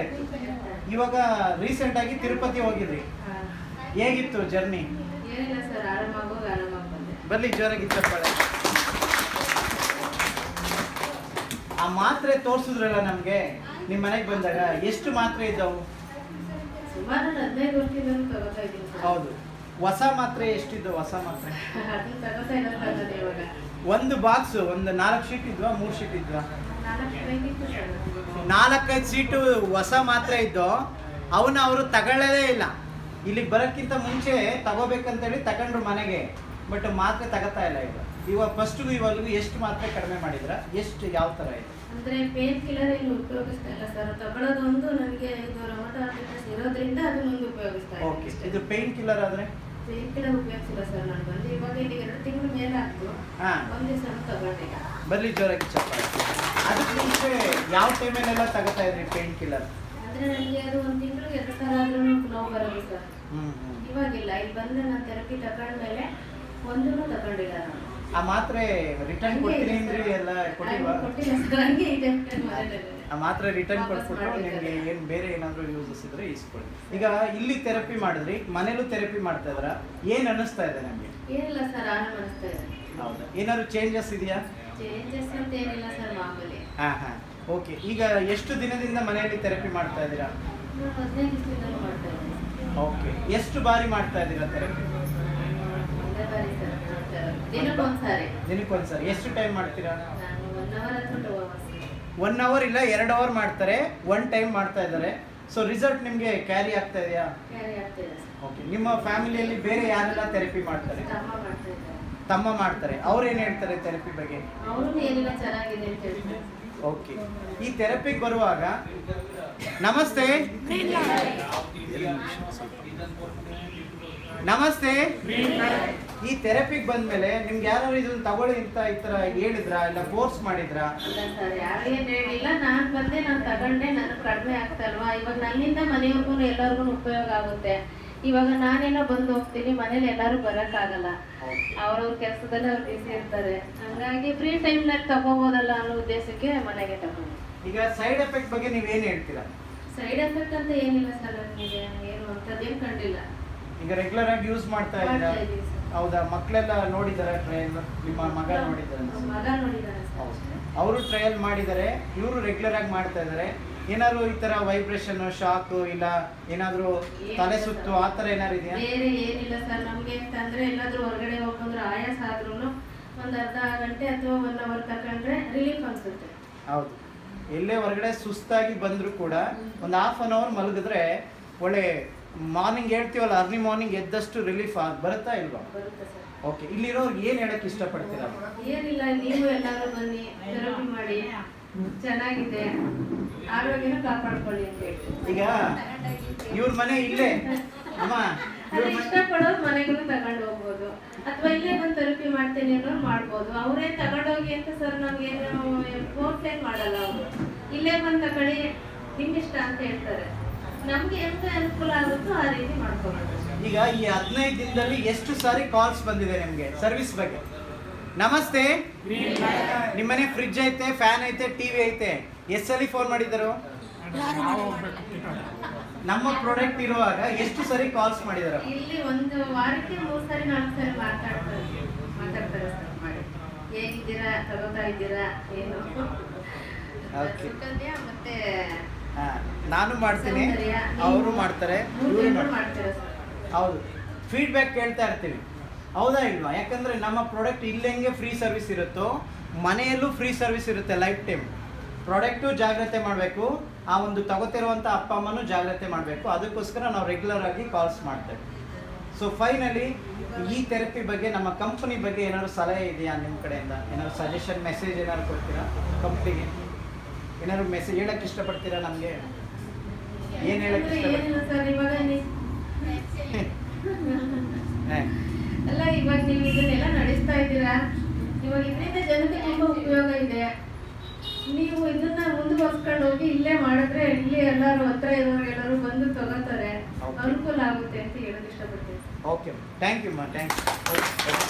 ಇರ್ತಾ ಇತ್ತು. ಇವಾಗ ರೀಸೆಂಟ್ ಆಗಿ ತಿರುಪತಿ ಹೋಗಿದ್ರಿ. ಹೇಗಿತ್ತು ಜರ್ನಿ ಬರ್ಲಿ ಜೋರಾಗಿ ಚಪ್ಪಾಳೆ ಆ ಮಾತ್ರೆ ತೋರ್ಸಿದ್ರಲ್ಲ ನಮ್ಗೆ ನಿಮ್ಮ ಮನೆಗೆ ಬಂದಾಗ ಎಷ್ಟು ಮಾತ್ರೆ ಇದ್ದವು? ಹೌದು. ಹೊಸ ಮಾತ್ರೆ ಎಷ್ಟಿದ್ದವು ಹೊಸ ಮಾತ್ರೆ? ಒಂದು ಬಾಕ್ಸ್ ಒಂದು ನಾಲ್ಕು ಶೀಟ್ ಇದ್ವಾ ಮೂರು ಶೀಟ್ ಇದ್ವಾ? ನಾಲ್ಕೈದು ಸೀಟು ಹೊಸ ಮಾತ್ರ ಇದ್ದು ಅವನ್ನ ಅವರು ತಗೊಳ್ಳೋದೇ ಇಲ್ಲ. ಇಲ್ಲಿಗೆ ಬರೋಕ್ಕಿಂತ ಮುಂಚೆ ತಗೋಬೇಕಂತೇಳಿ ತಗೊಂಡ್ರು ಮನೆಗೆ ಬಟ್ ಮಾತ್ರೆ ತಗೋತಾ ಇಲ್ಲ ಈಗ ಇವಾಗ ಫಸ್ಟ್ ಇವಾಗಲೂ ಎಷ್ಟು ಮಾತ್ರೆ ಕಡಿಮೆ ಮಾಡಿದ್ರ ಎಷ್ಟು ಯಾವ ಥರ ಇದೆ? ಅಂದ್ರೆ ಪೇನ್ ಕಿಲ್ಲರ್ ಏನು ಉಪಯೋಗಿಸ್ತಾ ಇಲ್ಲ ಸರ್ ತಗೊಳ್ಳೋದೊಂದು ನನಗೆ ಇದು ರೊಮಟಾಟಿಸ್ ಇರೋದ್ರಿಂದ ಅದನ್ನೊಂದು ಉಪಯೋಗಿಸ್ತಾ ಓಕೆ ಇದು ಪೇನ್ ಕಿಲ್ಲರ್ ಆದರೆ? ಪೇನ್ ಕಿಲ್ಲರ್ ಉಪಯೋಗಿಸಿಲ್ಲ ಸರ್ ನಾನು. ಬಂದು ಇವಾಗ ಇಲ್ಲಿ ಎರಡು ತಿಂಗಳ ಮೇಲೆ ಆಗ್ತು ಹಾಂ. ಒಂದೇ ದಿವಸ ತಗೊಂಡಿಲ್ಲ ಬರ್ಲಿ ಜೋರಾಗಿ ಚಪ್ಪಾಳೆ. ಅದಕ್ಕೆ ಮುಂಚೆ ಯಾವ ಟೈಮಲ್ಲೆಲ್ಲ ತಗೋತಾ ಇದ್ರಿ ಪೇನ್ ಕಿಲ್ಲರ್ ಅಂದ್ರೆ ನನಗೆ ಅದು ಒಂದು ತಿಂಗಳು ಎರಡು ತರ ಆದ್ರೂ ನೋವು ಬರೋದು ಸರ್ ಇವಾಗಿಲ್ಲ ಇಲ್ಲಿ ಬಂದು ನಾನು ಥೆರಪಿ ತಗೊಂಡ್ಮೇಲೆ ಒಂದೂ ತಗೊಂಡಿಲ್ಲ ನಾನು. ಆ ಮಾತ್ರೆ ರಿಟರ್ನ್ ಕೊಡ್ತೀನಿ ಅಂದ್ರೆ ಎಲ್ಲ ಕೊಟ್ಟಿಲ್ವಾ? ಕೊಟ್ಟಿಲ್ಲ ಸರ್ ಹಂಗೆ ಇದೆ. ಆ ಮಾತ್ರೆ ರಿಟರ್ನ್ ಕೊಟ್ಬಿಟ್ಟು ನಿಮಗೆ ಏನು ಬೇರೆ ಏನಾದರೂ ಯೂಸಸ್ ಇದ್ರೆ ಇಸ್ಕೊಳ್ಳಿ. ಈಗ ಇಲ್ಲಿ ಥೆರಪಿ ಮಾಡಿದ್ರಿ ಮನೇಲೂ ಥೆರಪಿ ಮಾಡ್ತಾ ಇದ್ರ? ಏನು ಅನ್ನಿಸ್ತಾ ಇದೆ ನಮಗೆ? ಏನಿಲ್ಲ ಸರ್ ಆರಾಮ ಅನಿಸ್ತಾ ಇದೆ. ಹೌದಾ? ಏನಾದ್ರು ಚೇಂಜಸ್ ಇದೆಯಾ? ಚೇಂಜಸ್ ಅಂತ ಏನಿಲ್ಲ ಸರ್ ಮಾಮೂಲಿ. ಹಾಂ ಹಾಂ. ಓಕೆ ಈಗ ಎಷ್ಟು ದಿನದಿಂದ ಮನೆಯಲ್ಲಿ ಥೆರಪಿ ಮಾಡ್ತಾ ಇದ್ದೀರಾ? ನಾನು ಹದಿನೈದು ಮಾಡ್ತಾ ಇದ್ದೀನಿ. ಓಕೆ ಎಷ್ಟು ಬಾರಿ ಮಾಡ್ತಾ ಇದ್ದೀರಾ ಥೆರಪಿ ಒಂದೇ ಬಾರಿ ಸರ್. ದಿನಕ್ಕೊಂದ್ಸಾರಿ ದಿನಕ್ಕೊಂದ್ಸರಿ ಎಷ್ಟು ಟೈಮ್ ಮಾಡ್ತೀರಾ? ನಾನು ಒನ್ ಅವರ್ ಅಥವಾ ಟೂ ಅವರ್ಸ್ ಒನ್ ಅವರ್ ಇಲ್ಲ ಎರಡು ಅವರ್ ಮಾಡ್ತಾರೆ. ಒನ್ ಟೈಮ್ ಮಾಡ್ತಾ ಇದ್ದಾರೆ. ಸೊ ರಿಸಲ್ಟ್ ನಿಮಗೆ ಕ್ಯಾರಿ ಆಗ್ತಾ ಇದೆಯಾ? ಕ್ಯಾರಿ ಆಗ್ತಿದೆ ಓಕೆ ನಿಮ್ಮ ಫ್ಯಾಮಿಲಿಯಲ್ಲಿ ಬೇರೆ ಯಾರೆಲ್ಲ ಥೆರಪಿ ಮಾಡ್ತಾರೆ? ತಮ್ಮ ಮಾಡ್ತಾ ಇದ್ದಾರೆ. ತಮ್ಮ ಮಾಡ್ತಾರೆ. ಅವ್ರು ಏನು ಹೇಳ್ತಾರೆ ಥೆರಪಿ ಬಗ್ಗೆ? ಅವರು ಏನಿಲ್ಲ ಚೆನ್ನಾಗಿದೆ ಅಂತ ಹೇಳ್ತಾರೆ. ಓಕೆ ಈ ಥೆರಪಿಗೆ ಬರುವಾಗ ನಮಸ್ತೆ. ನಮಸ್ತೆ. ಈ ಥೆರಪಿಗೆ ಬಂದ್ಮೇಲೆ ನಿಮ್ಗೆ ಯಾರು ಇದನ್ನ ತಗೊಳ್ಳಿ ಅಂತ ಈ ತರ ಹೇಳಿದ್ರಾ? ಇಲ್ಲ ಫೋರ್ಸ್ ಮಾಡಿದ್ರಾ? ಯಾರೇನು ಹೇಳಿಲ್ಲ. ನಾನು ಬಂದೆ ನಾನು ತಗೊಂಡೆ. ನನಗೆ ಕಡಿಮೆ ಆಗ್ತಲ್ವಾ ಇವಾಗ ನನ್ನಿಂದ ಮನೆಯವ್ರಿಗೂ ಎಲ್ಲರಿಗೂ ಉಪಯೋಗ ಆಗುತ್ತೆ. ಇವಾಗ ನಾನೇನೋ ಬಂದು ಹೋಗ್ತೀನಿ ಮನೇಲಿ ಎಲ್ಲರೂ ಆಗಲ್ಲ ಅವ್ರವ್ರ ಕೆಲಸದಲ್ಲಿ ಅವ್ರು ಬಿಸಿ ಇರ್ತಾರೆ. ಹಂಗಾಗಿ ಫ್ರೀ ಟೈಮ್ನಲ್ಲಿ ತಗೋಬೋದಲ್ಲ ಅನ್ನೋ ಉದ್ದೇಶಕ್ಕೆ ಮನೆಗೆ ತಗೊಂಡು. ಈಗ ಸೈಡ್ ಎಫೆಕ್ಟ್ ಬಗ್ಗೆ ನೀವೇನು ಹೇಳ್ತೀರಾ? ಸೈಡ್ ಎಫೆಕ್ಟ್ ಅಂತ ಏನಿಲ್ಲ ಸರ್ ನನಗೆ ಏನು ಅಂಥದ್ದೇನು ಕಂಡಿಲ್ಲ. ಈಗ ರೆಗ್ಯುಲರ್ ಆಗಿ ಯೂಸ್ ಮಾಡ್ತಾ ಇದ್ದೀರಾ? ಹೌದಾ? ಮಕ್ಕಳೆಲ್ಲ ನೋಡಿದಾರೆ ಟ್ರಯಲ್ ನಿಮ್ಮ ಮಗ ನೋಡಿದ್ದಾರೆ ಮಗ ನೋಡಿದಾರೆ ಸರ್. ಅವರು ಟ್ರಯಲ್ ಮಾಡಿದ್ದಾರೆ ಇವರು ರೆಗ್ಯುಲರ್ ಆಗಿ ಮಾಡ್ತಾ ಇದ್ದಾರೆ ಏನಾದ್ರು ಈ ತರ ವೈಬ್ರೇಷನ್ ಶಾಕ್ ಇಲ್ಲ ಏನಾದ್ರು ತಲೆ ಸುತ್ತು ಆ ತರ ಏನಾದ್ರು ಇದೆಯಾ? ಬೇರೆ ಏನಿಲ್ಲ ಸರ್. ನಮ್ಗೆ ಅಂತಂದ್ರೆ ಎಲ್ಲಾದ್ರೂ ಹೊರಗಡೆ ಹೋಗ್ಕೊಂಡ್ರೆ ಆಯಾಸ ಆದ್ರೂ ಒಂದ್ ಅರ್ಧ ಗಂಟೆ ಅಥವಾ ಒನ್ ಅವರ್ ತಕೊಂಡ್ರೆ ರಿಲೀಫ್ ಅನ್ಸುತ್ತೆ. ಹೌದು. ಎಲ್ಲೇ ಹೊರಗಡೆ ಸುಸ್ತಾಗಿ ಬಂದ್ರು ಕೂಡ ಒಂದು ಹಾಫ್ ಅನ್ ಅವರ್ ಮಲಗಿದ್ರೆ ಒಳ್ಳೆ ಮಾರ್ನಿಂಗ್ ಹೇಳ್ತೀವಲ್ಲ ಅರ್ಲಿ ಮಾರ್ನಿಂಗ್ ಎದ್ದಷ್ಟು ರಿಲೀಫ್ ಆಗಿ ಬರುತ್ತಾ ಇಲ್ವಾ? ಓಕೆ ಇಲ್ಲಿರೋರ್ಗೆ ಏನು ಹೇಳಕ್ ಇಷ್ಟಪಡ್ತೀರಾ? ಏನಿಲ್ಲ ನೀವು ಎಲ್ಲರೂ ಬನ್ನಿ ಥೆರಪಿ ಮಾಡಿ. ಚೆನ್ನಾಗಿದೆ. ಆರೋಗ್ಯನ ಕಾಪಾಡ್ಕೊಳ್ಳಿ ಅಂತ ಈಗ ಇವ್ರ ಮನೆ ಇಲ್ಲೇ. ಅಮ್ಮ ಇಷ್ಟಪಡೋರು ಮನೆಗೂ ತಗೊಂಡು ಹೋಗ್ಬೋದು. ಅಥವಾ ಇಲ್ಲೇ ಬಂದು ಥೆರಪಿ ಮಾಡ್ತೇನೆ ಅನ್ನೋರು ಮಾಡ್ಬೋದು. ಅವರೇ ತಗೊಂಡೋಗಿ ಅಂತ ಸರ್ ನಮ್ಗೇನು ಏನ್ ಮಾಡಲ್ಲ ಅವರು. ಇಲ್ಲೇ ಬಂದು ತಗೊಳ್ಳಿ ನಿಮ್ಗಿಷ್ಟ ಅಂತ ಹೇಳ್ತಾರೆ. ನಮ್ಗೆ ಎಂತ ಅನುಕೂಲ ಆಗುತ್ತೋ ಆ ರೀತಿ ಮಾಡ್ಕೋಬೇಕು ಈಗ ಈ ಹದಿನೈದು ದಿನದಲ್ಲಿ ಎಷ್ಟು ಸಾರಿ ಕಾಲ್ಸ್ ಬಂದಿದೆ ನಿಮಗೆ ಸರ್ವಿಸ್ ಬಗ್ಗೆ? ನಮಸ್ತೆ. ನಿಮ್ಮನೆ ಫ್ರಿಡ್ಜ್ ಐತೆ ಫ್ಯಾನ್ ಐತೆ ಟಿವಿ ಐತೆ. ಎಷ್ಟಲ್ಲಿ ಫೋನ್ ಮಾಡಿದರು ನಮ್ಮ ಪ್ರಾಡಕ್ಟ್ ಇರುವಾಗ ಎಷ್ಟು ಸರಿ ಕಾಲ್ಸ್ ಮಾಡಿದಾರೆ? ಇಲ್ಲಿ ಒಂದು ವಾರಕ್ಕೆ ಮೂರು ಸರಿ ನಾಲ್ಕು ಸರಿ ಮಾತಾಡ್ತಾರೆ ಮಾತಾಡ್ತಾರೆ ಸರ್ ಮಾಡಿ. ಹೇಗಿದ್ದೀರಾ? ತಗೋತಾ ಇದ್ದೀರಾ? ಏನು. ಸುಕನ್ಯಾ ಮತ್ತೆ ನಾನು ಮಾಡ್ತೀನಿ. ಅವರು ಮಾಡ್ತಾರೆ. ಇವರು ಮಾಡ್ತಾರೆ. ಸರ್ ಹೌದು. ಫೀಡ್ಬ್ಯಾಕ್ ಕೇಳ್ತಾ ಇರ್ತೀವಿ. ಹೌದಾ ಇಲ್ವಾ? ಯಾಕಂದ್ರೆ ನಮ್ಮ ಪ್ರಾಡಕ್ಟ್ ಇಲ್ಲೆಂಗೆ ಫ್ರೀ ಸರ್ವಿಸ್ ಇರುತ್ತೋ, ಮನೆಯಲ್ಲೂ ಫ್ರೀ ಸರ್ವಿಸ್ ಇರುತ್ತೆ ಲೈಫ್ ಟೈಮ್ ಪ್ರಾಡಕ್ಟು ಜಾಗ್ರತೆ ಮಾಡಬೇಕು. ಆ ಒಂದು ತಗೋತಿರುವಂಥ ಅಪ್ಪ ಅಮ್ಮನೂ ಜಾಗ್ರತೆ ಮಾಡಬೇಕು. ಅದಕ್ಕೋಸ್ಕರ ನಾವು ರೆಗ್ಯುಲರ್ ಆಗಿ ಕಾಲ್ಸ್ ಮಾಡ್ತೇವೆ. ಸೊ ಫೈನಲಿ ಈ ಥೆರಪಿ ಬಗ್ಗೆ, ನಮ್ಮ ಕಂಪ್ನಿ ಬಗ್ಗೆ ಏನಾದ್ರು ಸಲಹೆ ಇದೆಯಾ ನಿಮ್ಮ ಕಡೆಯಿಂದ? ಏನಾದ್ರು ಸಜೆಷನ್ ಮೆಸೇಜ್ ಏನಾದ್ರು ಕೊಡ್ತೀರಾ ಕಂಪ್ನಿಗೆ ಏನಾದ್ರು ಮೆಸೇಜ್ ಹೇಳಕ್ಕೆ ಇಷ್ಟಪಡ್ತೀರಾ ನಮಗೆ? ಏನು ಹೇಳಕ್ಕೆ ಇಷ್ಟಪಡ್ತೀರಾ ಏನಿಲ್ಲ ಸರ್ ಇವಾಗ ನೀ- ಹೇ. ಅಲ್ಲ ಇವಾಗ ನೀವು ಇದನ್ನೆಲ್ಲ ನಡೆಸ್ತಾ ಇದ್ದೀರಾ ಇವಾಗ ಇದರಿಂದ ಜನಕ್ಕೆ ತುಂಬಾ ಉಪಯೋಗ ಇದೆ. ನೀವು ಇದನ್ನ ಮುಂದುವರ್ಸ್ಕೊಂಡು ಹೋಗಿ ಇಲ್ಲೇ ಮಾಡಿದ್ರೆ ಇಲ್ಲಿ ಎಲ್ಲರೂ ಹತ್ರ ಇರೋರು ಎಲ್ಲರೂ ಬಂದು ತಗೋತಾರೆ. ಅನುಕೂಲ ಆಗುತ್ತೆ ಅಂತ ಹೇಳೋದು ಇಷ್ಟಪಡ್ತೀನಿ. ಓಕೆ ಥ್ಯಾಂಕ್ ಯು ಮಾ ಥ್ಯಾಂಕ್ ಯು